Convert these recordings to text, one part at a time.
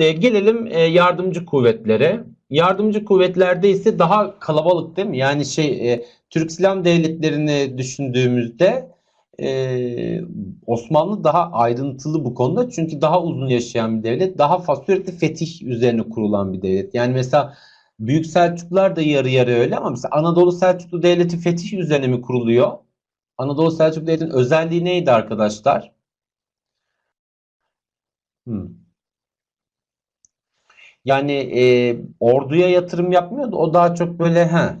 De, gelelim e, yardımcı kuvvetlere. Yardımcı kuvvetlerde ise daha kalabalık değil mi? Yani şey e, Türk Silahlı Devletleri'ni düşündüğümüzde e, Osmanlı daha ayrıntılı bu konuda. Çünkü daha uzun yaşayan bir devlet. Daha sürekli fetih üzerine kurulan bir devlet. Yani mesela Büyük Selçuklular da yarı yarı öyle ama mesela Anadolu Selçuklu Devleti fetih üzerine mi kuruluyor? Anadolu Selçuklu Devleti'nin özelliği neydi arkadaşlar? Hmm. Yani e, orduya yatırım yapmıyordu. O daha çok böyle he,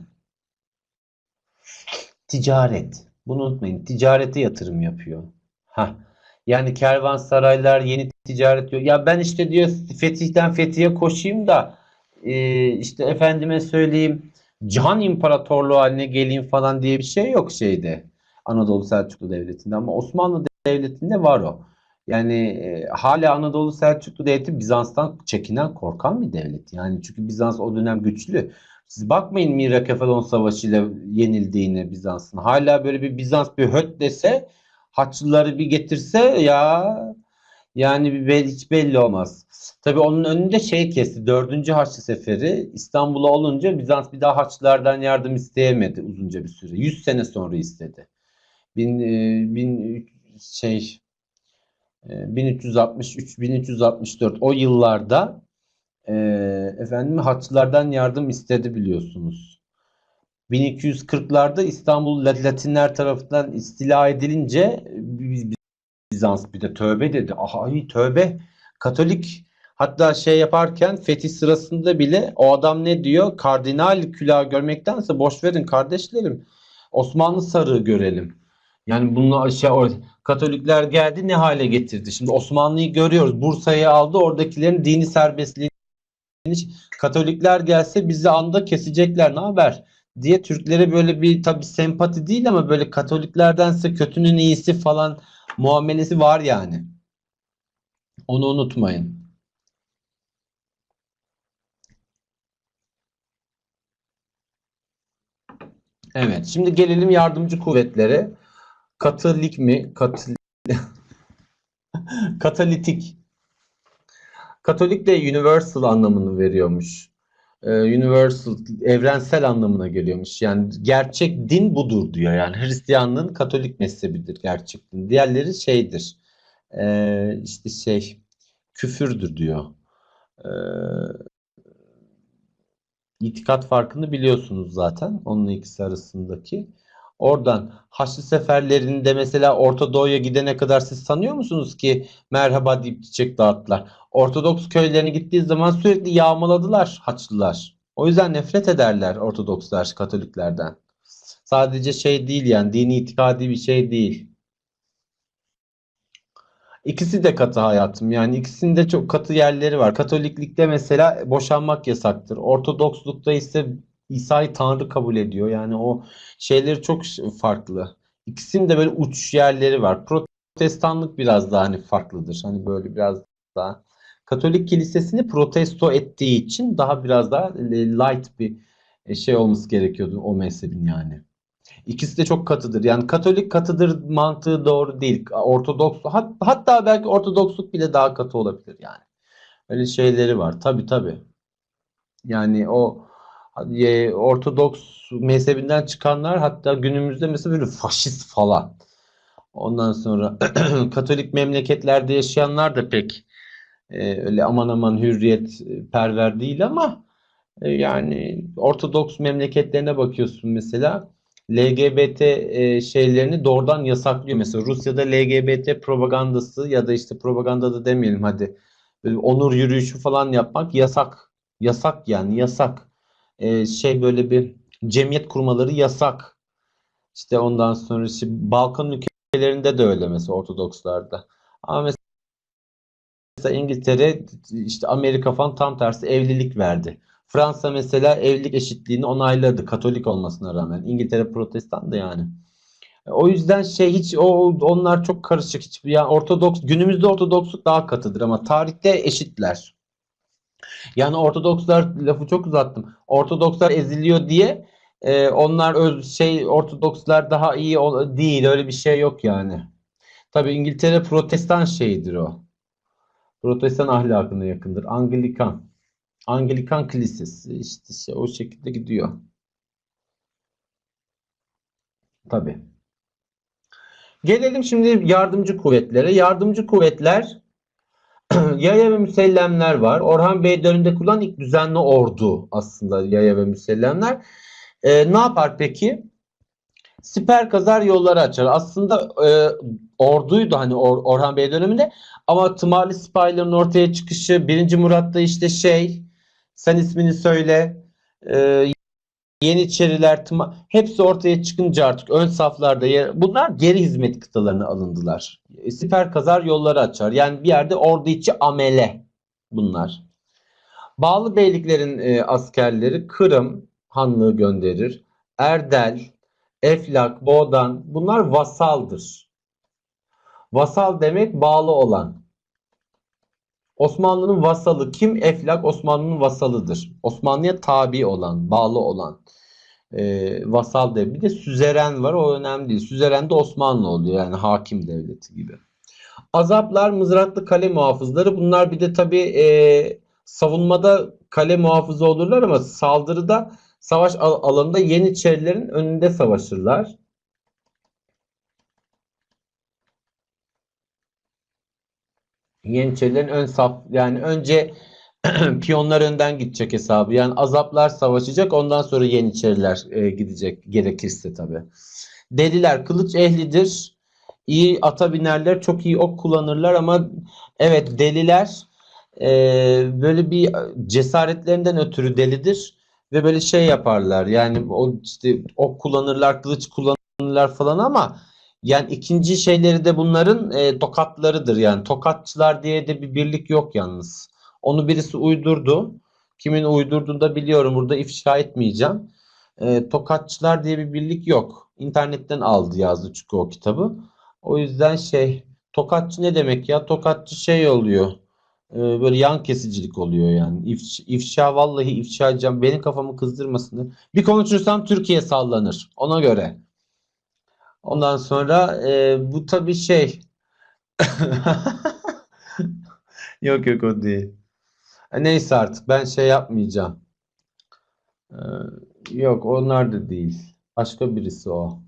ticaret. Bunu unutmayın. Ticarete yatırım yapıyor. Ha. Yani kervansaraylar, yeni ticaret diyor. Ya ben işte diyor fetihten fethiye koşayım da e, işte efendime söyleyeyim Cihan İmparatorluğu haline geleyim falan diye bir şey yok şeyde. Anadolu Selçuklu Devleti'nde ama Osmanlı Devleti'nde var o. Yani e, hala Anadolu Selçuklu Devleti Bizans'tan çekinen korkan bir devlet. Yani çünkü Bizans o dönem güçlü. Siz bakmayın Mirakefalon Savaşı ile yenildiğine Bizans'ın. Hala böyle bir Bizans bir höt dese Haçlıları bir getirse ya yani bir belli, hiç belli olmaz. Tabii onun önünde şey kesti. 4. Haçlı Seferi İstanbul'a olunca Bizans bir daha Haçlılardan yardım isteyemedi uzunca bir süre. 100 sene sonra istedi. Bin, e, bin şey 1363-1364 o yıllarda e, efendim Haçlılardan yardım istedi biliyorsunuz. 1240'larda İstanbul Latinler tarafından istila edilince Bizans bir de tövbe dedi. Aha tövbe. Katolik hatta şey yaparken fetih sırasında bile o adam ne diyor? Kardinal külah görmektense boş verin kardeşlerim. Osmanlı sarığı görelim. Yani bunu aşağı Katolikler geldi ne hale getirdi? Şimdi Osmanlı'yı görüyoruz. Bursa'yı aldı. Oradakilerin dini serbestliğini Katolikler gelse bizi anda kesecekler. Ne haber? diye Türklere böyle bir tabi sempati değil ama böyle Katoliklerdense kötünün iyisi falan muamelesi var yani. Onu unutmayın. Evet, şimdi gelelim yardımcı kuvvetlere. Katolik mi? Katil... Katalitik. Katolik de universal anlamını veriyormuş. Ee, universal, evrensel anlamına geliyormuş. Yani gerçek din budur diyor. Yani Hristiyanlığın Katolik mezhebidir gerçek din. Diğerleri şeydir. Ee, işte şey küfürdür diyor. Ee, itikat farkını biliyorsunuz zaten. Onun ikisi arasındaki. Oradan Haçlı seferlerinde mesela Orta Doğu'ya gidene kadar siz sanıyor musunuz ki merhaba deyip çiçek dağıttılar? Ortodoks köylerine gittiği zaman sürekli yağmaladılar Haçlılar. O yüzden nefret ederler Ortodokslar Katoliklerden. Sadece şey değil yani dini itikadi bir şey değil. İkisi de katı hayatım. Yani ikisinde çok katı yerleri var. Katoliklikte mesela boşanmak yasaktır. Ortodokslukta ise İsa'yı Tanrı kabul ediyor. Yani o şeyleri çok farklı. İkisinin de böyle uç yerleri var. Protestanlık biraz daha hani farklıdır. Hani böyle biraz daha Katolik kilisesini protesto ettiği için daha biraz daha light bir şey olması gerekiyordu o mezhebin yani. İkisi de çok katıdır. Yani Katolik katıdır mantığı doğru değil. Ortodoks hat, hatta belki Ortodoksluk bile daha katı olabilir yani. Öyle şeyleri var. Tabi tabi. Yani o Ortodoks mezhebinden çıkanlar hatta günümüzde mesela böyle faşist falan. Ondan sonra Katolik memleketlerde yaşayanlar da pek e, öyle aman aman hürriyet e, perver değil ama e, yani Ortodoks memleketlerine bakıyorsun mesela LGBT e, şeylerini doğrudan yasaklıyor. Mesela Rusya'da LGBT propagandası ya da işte propaganda da demeyelim hadi onur yürüyüşü falan yapmak yasak. Yasak yani yasak e, şey böyle bir cemiyet kurmaları yasak. İşte ondan sonra işte Balkan ülkelerinde de öyle mesela Ortodokslarda. Ama mesela İngiltere işte Amerika falan tam tersi evlilik verdi. Fransa mesela evlilik eşitliğini onayladı Katolik olmasına rağmen. İngiltere protestan da yani. O yüzden şey hiç o onlar çok karışık hiç yani Ortodoks günümüzde Ortodoksluk daha katıdır ama tarihte eşitler. Yani Ortodokslar lafı çok uzattım. Ortodokslar eziliyor diye e, onlar öz şey Ortodokslar daha iyi değil. Öyle bir şey yok yani. Tabii İngiltere protestan şeyidir o. Protestan ahlakına yakındır. Anglikan. Anglikan kilisesi işte şey, o şekilde gidiyor. Tabii. Gelelim şimdi yardımcı kuvvetlere. Yardımcı kuvvetler yaya ve müsellemler var. Orhan Bey döneminde kurulan ilk düzenli ordu aslında yaya ve müsellemler. Ee, ne yapar peki? Siper kazar yolları açar. Aslında e, orduydu hani Or- Orhan Bey döneminde ama tımarlı sipahilerin ortaya çıkışı 1. Murat'ta işte şey sen ismini söyle e, Yeniçeriler tıma, hepsi ortaya çıkınca artık ön saflarda yer, bunlar geri hizmet kıtalarına alındılar. E, siper kazar yolları açar. Yani bir yerde ordu içi amele bunlar. Bağlı beyliklerin e, askerleri Kırım Hanlığı gönderir. Erdel, Eflak, Boğdan bunlar vasaldır. Vasal demek bağlı olan. Osmanlı'nın vasalı kim? Eflak Osmanlı'nın vasalıdır. Osmanlı'ya tabi olan, bağlı olan. E, vasal de. Bir de süzeren var. O önemli değil. Süzeren de Osmanlı oluyor. Yani hakim devleti gibi. Azaplar, mızraklı kale muhafızları. Bunlar bir de tabii e, savunmada kale muhafızı olurlar ama saldırıda savaş al- alanında Yeniçerilerin önünde savaşırlar. Yeniçerilerin ön saf yani önce piyonlar önden gidecek hesabı. Yani azaplar savaşacak ondan sonra Yeniçeriler e, gidecek gerekirse tabii. Deliler kılıç ehlidir. İyi ata binerler, çok iyi ok kullanırlar ama evet deliler e, böyle bir cesaretlerinden ötürü delidir ve böyle şey yaparlar. Yani o işte ok kullanırlar, kılıç kullanırlar falan ama yani ikinci şeyleri de bunların e, tokatlarıdır. Yani tokatçılar diye de bir birlik yok yalnız. Onu birisi uydurdu. Kimin uydurduğunu da biliyorum. Burada ifşa etmeyeceğim. E, tokatçılar diye bir birlik yok. İnternetten aldı yazdı çünkü o kitabı. O yüzden şey tokatçı ne demek ya? Tokatçı şey oluyor. E, böyle yan kesicilik oluyor yani. İfşa, ifşa vallahi ifşa edeceğim. Benim kafamı kızdırmasın. Bir konuşursam Türkiye sallanır. Ona göre. Ondan sonra e, bu tabii şey yok yok o değil. E, Neyse artık ben şey yapmayacağım. E, yok onlar da değil. Başka birisi o.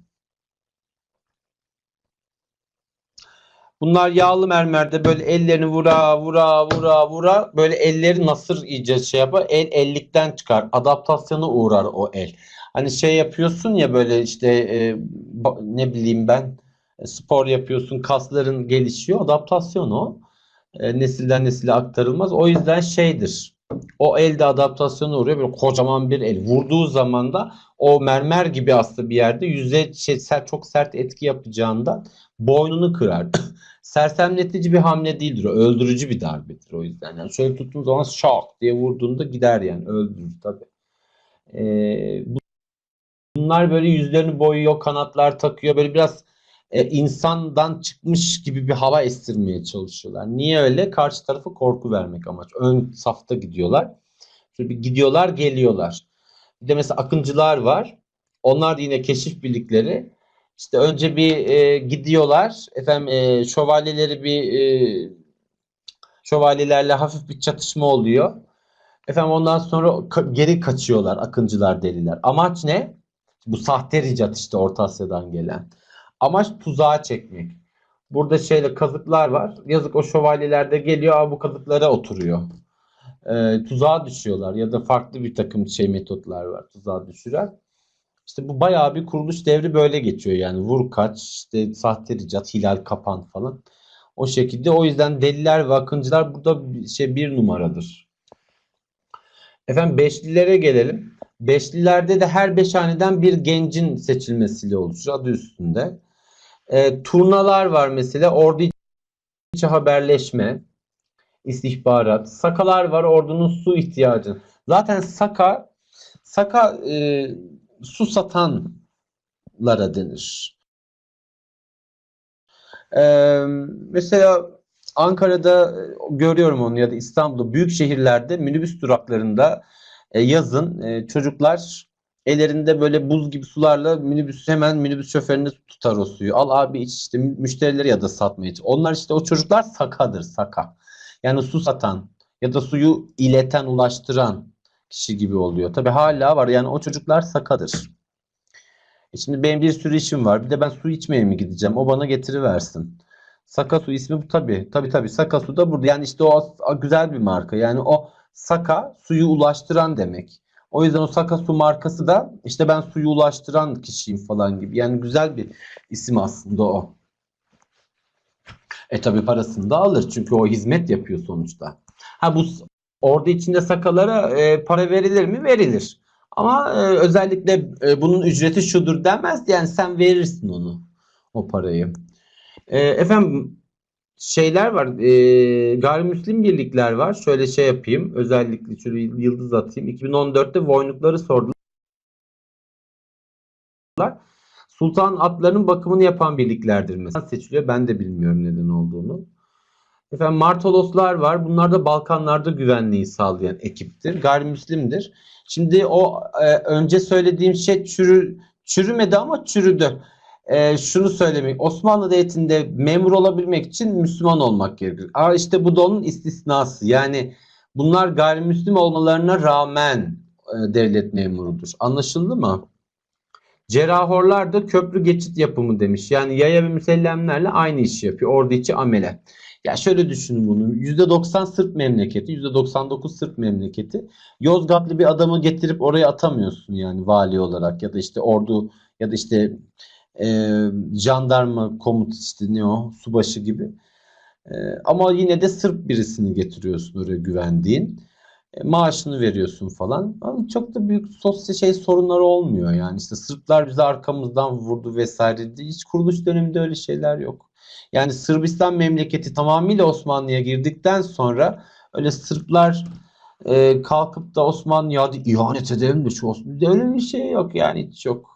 Bunlar yağlı mermerde böyle ellerini vura vura vura vura böyle elleri nasır iyice şey yapar. El ellikten çıkar. Adaptasyona uğrar o el. Hani şey yapıyorsun ya böyle işte e, ne bileyim ben e, spor yapıyorsun kasların gelişiyor. Adaptasyon o. E, nesilden nesile aktarılmaz. O yüzden şeydir. O elde adaptasyona uğruyor. Böyle kocaman bir el. Vurduğu zaman da o mermer gibi aslında bir yerde yüze şey, ser- çok sert etki yapacağından boynunu kırar. Sersemletici bir hamle değildir o. Öldürücü bir darbedir o yüzden. Yani şöyle tuttuğun zaman şak diye vurduğunda gider yani. Öldürür tabii. Ee, bu- bunlar böyle yüzlerini boyuyor, kanatlar takıyor. Böyle biraz e, insandan çıkmış gibi bir hava estirmeye çalışıyorlar. Niye öyle? Karşı tarafa korku vermek amaç. Ön safta gidiyorlar. Şöyle bir gidiyorlar, geliyorlar. Bir de mesela akıncılar var. Onlar da yine keşif birlikleri. İşte önce bir e, gidiyorlar. Efendim e, şövalyeleri bir e, şövalyelerle hafif bir çatışma oluyor. Efendim ondan sonra ka- geri kaçıyorlar akıncılar deliler. Amaç ne? Bu sahte ricat işte Orta Asya'dan gelen. Amaç tuzağa çekmek. Burada şeyle kazıklar var. Yazık o şövalyeler de geliyor "Aa, bu kazıklara oturuyor. E, tuzağa düşüyorlar ya da farklı bir takım şey metotlar var tuzağa düşüren. İşte bu bayağı bir kuruluş devri böyle geçiyor yani vur kaç işte sahte ricat hilal kapan falan. O şekilde o yüzden deliler ve akıncılar burada şey bir numaradır. Efendim Beşlilere gelelim. Beşlilerde de her beş haneden bir gencin seçilmesiyle oluşur adı üstünde. E, turnalar var mesela ordu içi haberleşme, istihbarat. Sakalar var ordunun su ihtiyacı. Zaten Saka Saka e, su satanlara denir. Ee, mesela Ankara'da e, görüyorum onu ya da İstanbul'da büyük şehirlerde minibüs duraklarında e, yazın e, çocuklar ellerinde böyle buz gibi sularla minibüs hemen minibüs şoföründe tutar o suyu. Al abi iç işte müşterileri ya da satmaya iç. Onlar işte o çocuklar sakadır saka. Yani su satan ya da suyu ileten, ulaştıran kişi gibi oluyor. Tabii hala var. Yani o çocuklar sakadır. E şimdi benim bir sürü işim var. Bir de ben su içmeye mi gideceğim? O bana getiriversin. Saka su ismi bu tabii. Tabii tabii. Saka su da burada. Yani işte o güzel bir marka. Yani o Saka suyu ulaştıran demek. O yüzden o Saka su markası da işte ben suyu ulaştıran kişiyim falan gibi. Yani güzel bir isim aslında o. E tabii parasını da alır. Çünkü o hizmet yapıyor sonuçta. Ha bu orada içinde sakalara e, para verilir mi? Verilir. Ama e, özellikle e, bunun ücreti şudur denmez. Yani sen verirsin onu. O parayı. E, efendim şeyler var. E, gayrimüslim birlikler var. Şöyle şey yapayım. Özellikle şöyle yıldız atayım. 2014'te Voynukları sordular. Sultan atlarının bakımını yapan birliklerdir mesela seçiliyor. Ben de bilmiyorum neden olduğunu. Efendim Martoloslar var. Bunlar da Balkanlarda güvenliği sağlayan ekiptir. Gayrimüslimdir. Şimdi o e, önce söylediğim şey çürü, çürümedi ama çürüdü. E, şunu söylemek. Osmanlı Devleti'nde memur olabilmek için Müslüman olmak gerekir. Aa, işte bu da onun istisnası. Yani bunlar gayrimüslim olmalarına rağmen e, devlet memurudur. Anlaşıldı mı? Cerrahorlar da köprü geçit yapımı demiş. Yani yaya ve müsellemlerle aynı işi yapıyor. Orada içi amele. Ya şöyle düşünün bunu. %90 Sırp memleketi, %99 Sırp memleketi. Yozgatlı bir adamı getirip oraya atamıyorsun yani vali olarak ya da işte ordu ya da işte e, jandarma komut işte ne o subaşı gibi. E, ama yine de Sırp birisini getiriyorsun oraya güvendiğin. E, maaşını veriyorsun falan. Ama çok da büyük sosyal şey sorunları olmuyor yani. işte Sırplar bizi arkamızdan vurdu vesaire. Hiç kuruluş döneminde öyle şeyler yok. Yani Sırbistan memleketi tamamıyla Osmanlı'ya girdikten sonra öyle Sırplar e, kalkıp da Osmanlı'ya ihanet edelim de şu Osmanlı öyle bir şey yok yani hiç yok.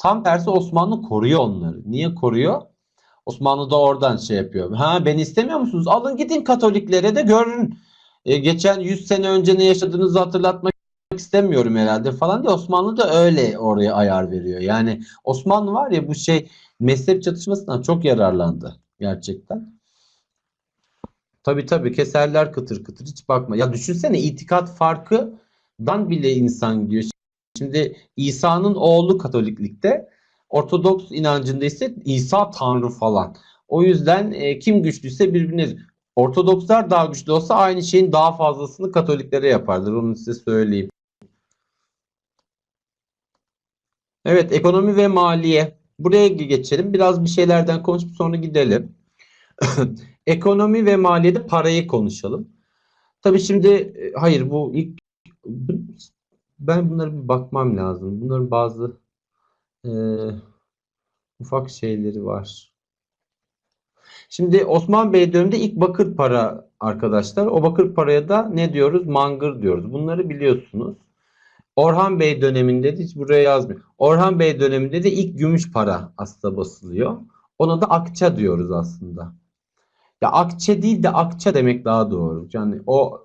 Tam tersi Osmanlı koruyor onları. Niye koruyor? Osmanlı da oradan şey yapıyor. Ha beni istemiyor musunuz? Alın gidin Katoliklere de görün. E, geçen 100 sene önce ne yaşadığınızı hatırlatmak istemiyorum herhalde falan diye Osmanlı da öyle oraya ayar veriyor. Yani Osmanlı var ya bu şey mezhep çatışmasından çok yararlandı gerçekten. Tabii tabii keserler kıtır kıtır hiç bakma. Ya düşünsene itikat farkından bile insan gidiyor. Şimdi İsa'nın oğlu Katoliklikte, Ortodoks inancında ise İsa Tanrı falan. O yüzden e, kim güçlüyse birbirine Ortodokslar daha güçlü olsa aynı şeyin daha fazlasını Katoliklere yaparlar. Onu size söyleyeyim. Evet, ekonomi ve maliye. Buraya geçelim. Biraz bir şeylerden konuşup sonra gidelim. ekonomi ve maliyede parayı konuşalım. Tabii şimdi e, hayır bu ilk ben bunlara bir bakmam lazım. Bunların bazı e, ufak şeyleri var. Şimdi Osman Bey döneminde ilk bakır para arkadaşlar. O bakır paraya da ne diyoruz? Mangır diyoruz. Bunları biliyorsunuz. Orhan Bey döneminde de hiç buraya yazmıyor. Orhan Bey döneminde de ilk gümüş para aslında basılıyor. Ona da akça diyoruz aslında. Ya akçe değil de akça demek daha doğru. Yani o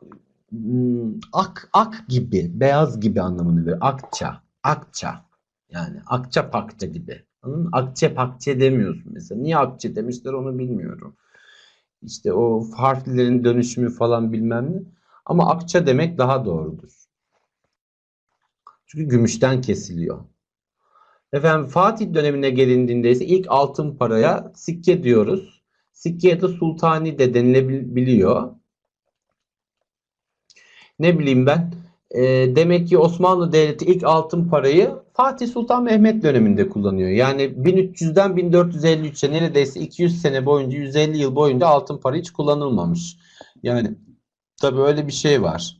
ak ak gibi, beyaz gibi anlamını veriyor. Akça, akça. Yani akça pakça gibi. Anladın mı? Akçe pakçe demiyorsun mesela. Niye akçe demişler onu bilmiyorum. İşte o harflerin dönüşümü falan bilmem ne. Ama akça demek daha doğrudur. Çünkü gümüşten kesiliyor. Efendim Fatih dönemine gelindiğinde ise ilk altın paraya sikke diyoruz. Sikkeye de sultani de denilebiliyor. Ne bileyim ben. E, demek ki Osmanlı Devleti ilk altın parayı Fatih Sultan Mehmet döneminde kullanıyor. Yani 1300'den 1453'e neredeyse 200 sene boyunca 150 yıl boyunca altın para hiç kullanılmamış. Yani tabii öyle bir şey var.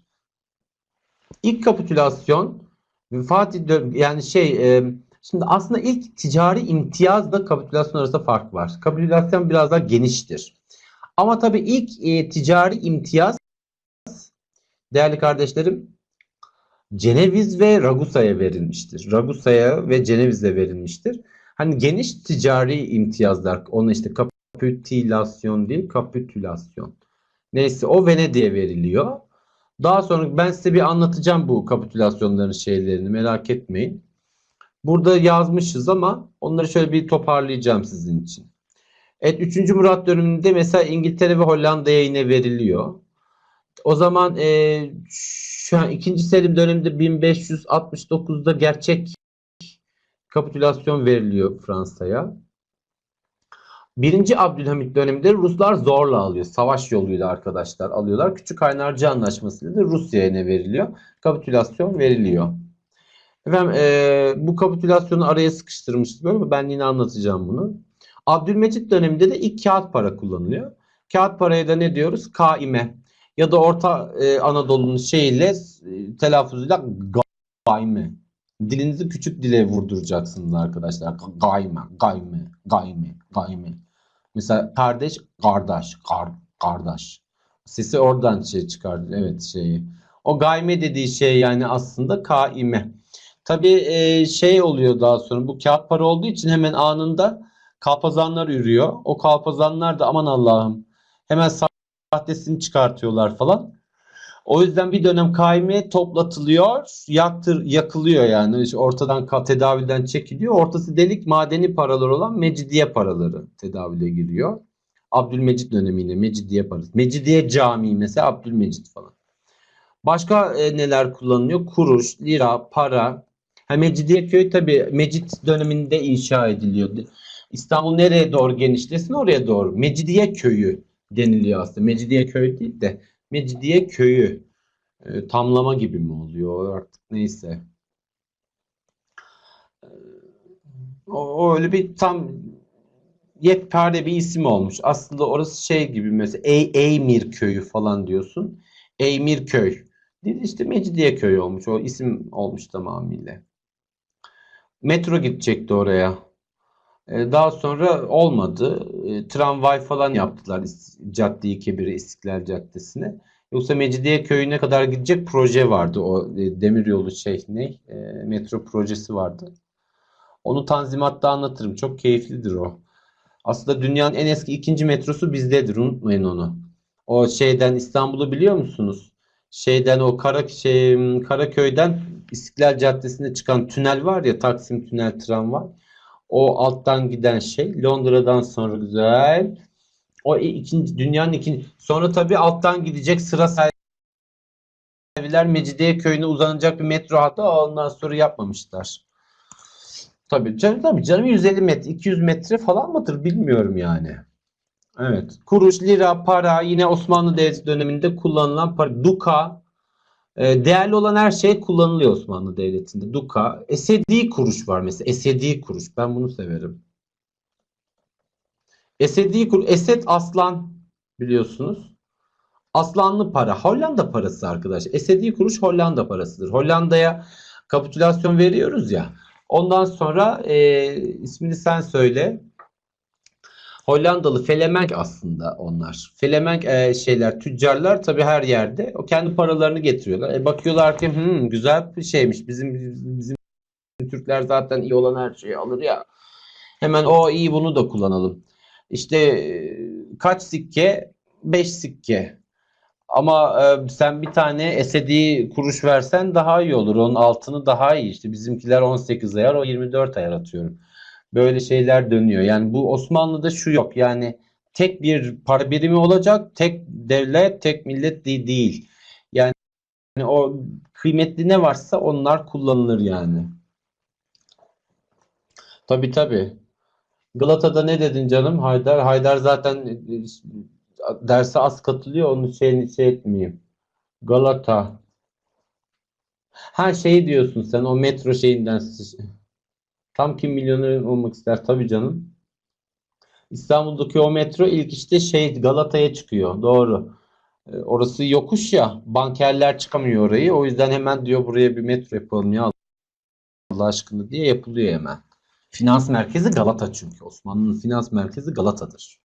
İlk kapitülasyon Fatih yani şey e, şimdi aslında ilk ticari imtiyazla kapitülasyon arasında fark var. Kapitülasyon biraz daha geniştir. Ama tabii ilk e, ticari imtiyaz değerli kardeşlerim Ceneviz ve Ragusa'ya verilmiştir. Ragusa'ya ve Ceneviz'e verilmiştir. Hani geniş ticari imtiyazlar, ona işte kapitülasyon değil, kapitülasyon. Neyse o Venedik'e veriliyor. Daha sonra ben size bir anlatacağım bu kapitülasyonların şeylerini merak etmeyin. Burada yazmışız ama onları şöyle bir toparlayacağım sizin için. Evet 3. Murat döneminde mesela İngiltere ve Hollanda'ya yine veriliyor. O zaman e, şu an 2. Selim döneminde 1569'da gerçek kapitülasyon veriliyor Fransa'ya. Birinci Abdülhamit döneminde Ruslar zorla alıyor. Savaş yoluyla arkadaşlar alıyorlar. Küçük Kaynarca Anlaşması'yla da Rusya'ya ne veriliyor? Kapitülasyon veriliyor. Efendim e, bu kapitülasyonu araya sıkıştırmıştık ama ben yine anlatacağım bunu. Abdülmecit döneminde de ilk kağıt para kullanılıyor. Kağıt paraya da ne diyoruz? Kaime. Ya da Orta e, Anadolu'nun şeyiyle e, telaffuzuyla gaime. Dilinizi küçük dile vurduracaksınız arkadaşlar. Gayme, gayme, gayme, gayme. Mesela kardeş, kardeş, kar, kardeş. Sesi oradan şey çıkardı. Evet şeyi. O gayme dediği şey yani aslında kaime. Tabii e, şey oluyor daha sonra bu kağıt para olduğu için hemen anında kalpazanlar yürüyor. O kalpazanlar da aman Allah'ım hemen sahtesini çıkartıyorlar falan. O yüzden bir dönem kaime toplatılıyor, yaktır, yakılıyor yani İşte ortadan tedavülden çekiliyor. Ortası delik madeni paralar olan Mecidiye paraları tedavüle giriyor. Abdülmecit döneminde Mecidiye parası. Mecidiye Camii mesela Abdülmecit falan. Başka e, neler kullanılıyor? Kuruş, lira, para. Ha, Mecidiyeköy tabii Mecit döneminde inşa ediliyor. İstanbul nereye doğru genişlesin oraya doğru. Mecidiye köyü deniliyor aslında. Mecidiye köy değil de Mecidiye köyü e, tamlama gibi mi oluyor artık neyse. E, O, o öyle bir tam yekpare bir isim olmuş. Aslında orası şey gibi mesela Ey, Eymir köyü falan diyorsun. Eymir köy. Değil işte Mecidiye köy olmuş. O isim olmuş tamamıyla. Metro gidecekti oraya. E, Daha sonra olmadı. E, Tramvay falan yaptılar Cadde-i Kebir'e, İstiklal Caddesi'ne. Yoksa Mecidiye Köyü'ne kadar gidecek proje vardı. O e, demiryolu şey ne? E, metro projesi vardı. Onu Tanzimat'ta anlatırım. Çok keyiflidir o. Aslında dünyanın en eski ikinci metrosu bizdedir. Unutmayın onu. O şeyden İstanbul'u biliyor musunuz? Şeyden o Kara, şey, Karaköy'den İstiklal Caddesi'ne çıkan tünel var ya Taksim Tünel tramvay. O alttan giden şey Londra'dan sonra güzel. O ikinci dünyanın ikinci sonra tabii alttan gidecek sıra sahibiler Mecidiye köyüne uzanacak bir metro hattı ondan sonra yapmamışlar. Tabii canım tabii canım 150 metre 200 metre falan mıdır bilmiyorum yani. Evet. Kuruş, lira, para yine Osmanlı Devleti döneminde kullanılan para. Duka değerli olan her şey kullanılıyor Osmanlı Devleti'nde. Duka. Esedi kuruş var mesela. Esedi kuruş. Ben bunu severim. Esedi kuruş. Esed aslan biliyorsunuz. Aslanlı para. Hollanda parası arkadaş. Esedi kuruş Hollanda parasıdır. Hollanda'ya kapitülasyon veriyoruz ya. Ondan sonra e, ismini sen söyle. Hollandalı Felemenk aslında onlar. Felemenk e, şeyler, tüccarlar tabii her yerde. O kendi paralarını getiriyorlar. E, bakıyorlar ki "Hmm, güzel bir şeymiş. Bizim bizim Türkler zaten iyi olan her şeyi alır ya. Hemen o iyi bunu da kullanalım. İşte e, kaç sikke? 5 sikke. Ama e, sen bir tane esedi kuruş versen daha iyi olur. Onun altını daha iyi. İşte bizimkiler 18 ayar, o 24 ayar atıyorum. Böyle şeyler dönüyor. Yani bu Osmanlı'da şu yok. Yani tek bir para birimi olacak. Tek devlet, tek millet de- değil. Yani o kıymetli ne varsa onlar kullanılır yani. Tabii tabii. Galata'da ne dedin canım? Haydar. Haydar zaten e, e, derse az katılıyor. Onun şeyini şey etmeyeyim. Galata. Ha şey diyorsun sen o metro şeyinden. Tam kim milyoner olmak ister tabii canım. İstanbul'daki o metro ilk işte şey Galata'ya çıkıyor. Doğru. E, Orası yokuş ya. Bankerler çıkamıyor orayı. O yüzden hemen diyor buraya bir metro yapalım ya Allah aşkına diye yapılıyor hemen. Finans merkezi Galata çünkü. Osmanlı'nın finans merkezi Galata'dır.